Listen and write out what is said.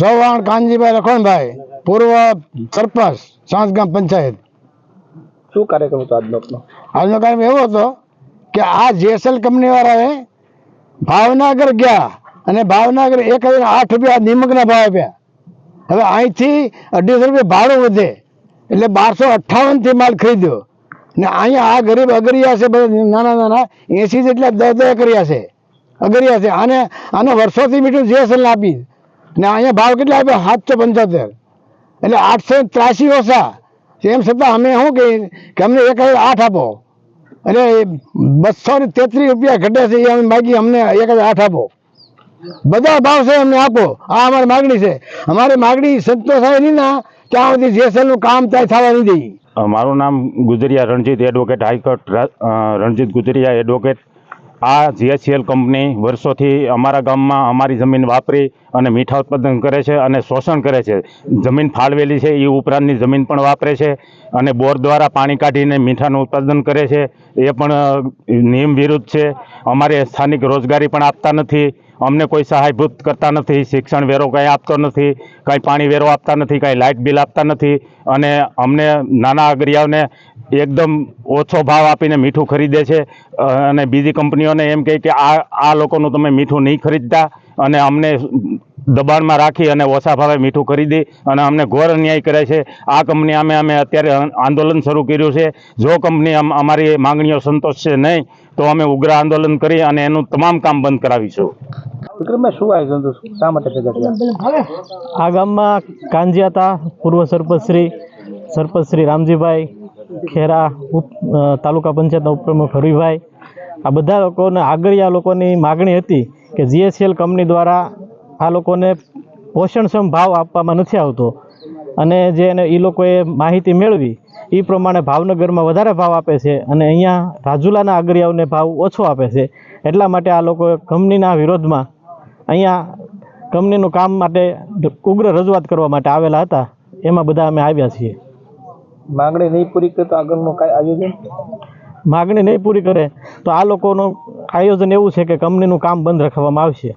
ચૌહાણ કાનજીભાઈ લખણભાઈ પૂર્વ સરપંચ સાંસગામ પંચાયત. શું કાર્યક્રમ હતો આજનો આપનો? આજનો કાર્યક્રમ એવો હતો કે આ જેસલ કંપની વાળાએ ભાવનગર ગયા અને ભાવનગર એક હજાર આઠ રૂપિયા નિમકના ભાવ આપ્યા. હવે અહીંથી અઢીસો રૂપિયા ભાડું વધે એટલે બારસો અઠ્ઠાવનથી માલ ખરીદ્યો. ને અહીંયા આ ગરીબ અગરિયા છે બધા નાના નાના એસી જેટલા દર દસ કર્યા છે. અગરિયા છે. આને આને વર્ષોથી મીઠું જેસલ આપી. ને અહીંયા ભાવ કેટલા આપ્યા? સાતસો પંચોતેર. એટલે આઠસો ત્રાસી ઓછા. એમ છતાં અમે શું કહીએ? કે અમને એક હજાર આઠ આપો. એટલે બસો ને તેત્રીસ રૂપિયા ઘટે છે, એ અમે માગી અમને એક હજાર આઠ આપો. બધા ભાવ છે અમને આપો. આ અમારી માગણી છે. અમારી માગણી સંતોષાય નહીં ના ત્યાં સુધી જેસલનું કામ ત્યાં થવા નહીં દઈએ મારું નામ Gujariya Ranjit advocate high court Ranjit Gujariya advocate આ જીએચસીએલ કંપની વર્ષોથી અમારા ગામમાં અમારી જમીન વાપરી અને મીઠા ઉત્પાદન કરે છે અને શોષણ કરે છે. જમીન ફાળવેલી છે એ ઉપરાંતની જમીન પણ વાપરે છે અને બોર દ્વારા પાણી કાઢીને મીઠાનું ઉત્પાદન કરે છે. એ પણ નિયમ વિરુદ્ધ છે. અમારે સ્થાનિક રોજગારી પણ આપતા નથી. અમને કોઈ સહાયભૂત કરતા નથી, શિક્ષણ વેરો કંઈ આપતો નથી, કાંઈ પાણી વેરો આપતા નથી, કાંઈ લાઇટ બિલ આપતા નથી અને અમને નાના અગરિયાઓને એકદમ ઓછો ભાવ આપીને મીઠું ખરીદે છે. અને બીજી કંપનીઓને એમ કહે કે આ આ લોકોનું તમે મીઠું નહીં ખરીદતા અને અમને દબાણમાં રાખી અને ઓછા ભાવે મીઠું ખરીદી અને અમને ઘોર અન્યાય કરે છે. આ કંપની અમે અમે અત્યારે આંદોલન શરૂ કર્યું છે. જો કંપની અમ- અમારી માંગણીઓ સંતોષશે નહીં, તો અમે ઉગ્ર આંદોલન કરી અને એનું તમામ કામ બંધ કરાવીશું. વિક્રમભાઈ શું આયોજન હતું? શા માટે આ ગામમાં કાંજિયાતા પૂર્વ સરપંચશ્રી સરપંચશ્રી રામજીભાઈ, ખેરા ઉપ તાલુકા પંચાયતના ઉપપ્રમુખ હરિભાઈ. આ બધા લોકોને આગળિયા લોકોની માગણી હતી કે જીએસએલ કંપની દ્વારા આ લોકોને પોષણક્ષમ ભાવ આપવામાં નથી આવતો. અને જે એને એ લોકોએ માહિતી મેળવી એ પ્રમાણે ભાવનગરમાં વધારે ભાવ આપે છે અને અહીંયા રાજુલાના આગરિયાઓને ભાવ ઓછો આપે છે. એટલા માટે આ લોકો કંપનીના વિરોધમાં અહીંયા કંપનીનું કામ માટે ઉગ્ર રજૂઆત કરવા માટે આવેલા હતા. એમાં બધા અમે આવ્યા છીએ. માંગણી નહીં પૂરી કરે તો આગળનું કાંઈ આયોજન? માગણી નહીં પૂરી કરે તો આ લોકોનું આયોજન એવું છે કે કંપનીનું કામ બંધ રાખવામાં આવશે.